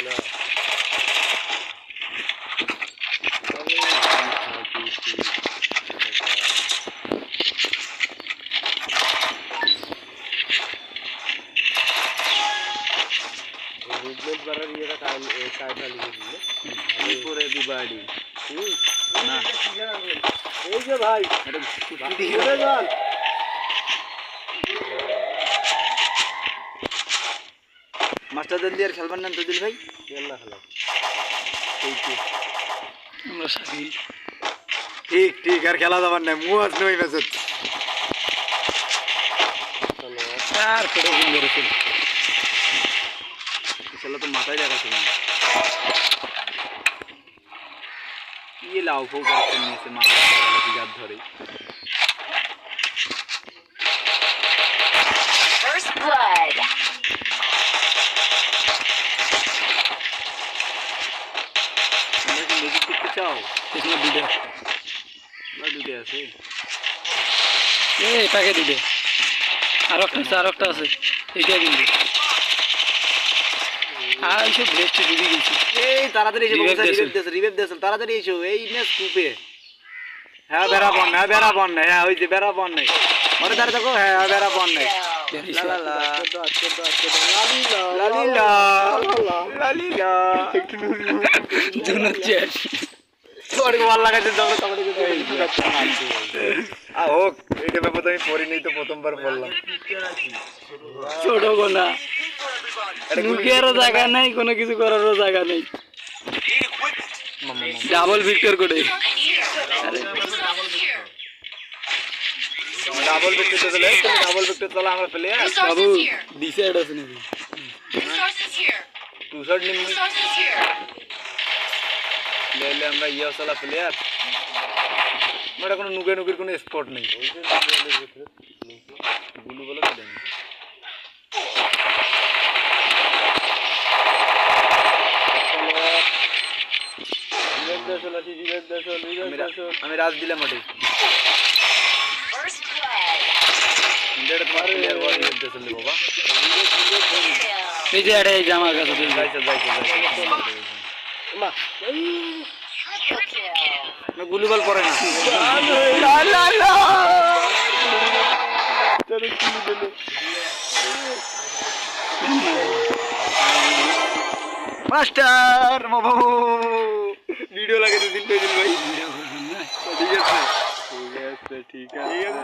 না মুভমেন্ট বাড়ার ইয়েটা কাজ কাজ চালিয়ে দিলে কি করে দিবাড়ি না এই যে ভাই এটা কুচি ঘুরে যান মাস্টার দেন দিয়ে আর খেলবেন না দিল ভাই? না খেলা। আমরা শাকিল ঠিক ঠিক আর খেলা যাবার নাই মু আজ নই মেসেজ আর খেলা তো মাথায় দেখাচ্ছে কি লাউ ফৌ করে নিয়েছে মাথা ধরে এখানে দুটো দুটো আছে। এই প্যাকেট দিবে আর একটা আছে আর একটা আছে। এইটা কিন্তু আর এইসব ভেস্ট ডুবি গেছি। এই তাড়াতাড়ি এসে Revive রিভেভ দিয়েছে। দিয়েছে তাড়াতাড়ি এসো এই নে স্কুপে হ্যাঁ বেড়া বন বেড়া বন নাই। হ্যাঁ ওই যে বেড়া বন নাই। ওরে দেখো হ্যাঁ হ্যাঁ, বেড়া বন নাই। লালিলা। লালিলা। লালিলা। জুনের ভালো লাগাছে যখন তখন হোক এইটা ব্যাপার তো আমি পড়িনি তো প্রথমবার বললাম। ছোট গোনা। জায়গা নেই কোনো কিছু করারও জায়গা নেই। ডাবল ভিক্টর করে ডাবল ভিক্টর চলে ডাবল ভিক্টর চলে আমার player Babu Resources here. Decide আছে নাকি? Resources টু শট নিম Resources here. লেলে আমরা ইয়ে চলা প্লেয়ার আমার কোনো নুকে নুকের কোনো স্পট নেই গুলু বলে তো দেন আমি রা- আমি রাজ দিলাম ওটি First blood. ইন্ডিয়াটা তোমার প্লেয়ার বল নিতে চললে বাবা Kill. এই যে আরে এই জামা কাছে চলে যাইছে যাইছে যাইছে Triple kill. না। মাস্টার বাবু। ভিডিও লাগাতে দিন দিন ভাই। ঠিক আছে। ঠিক আছে। ঠিক আছে।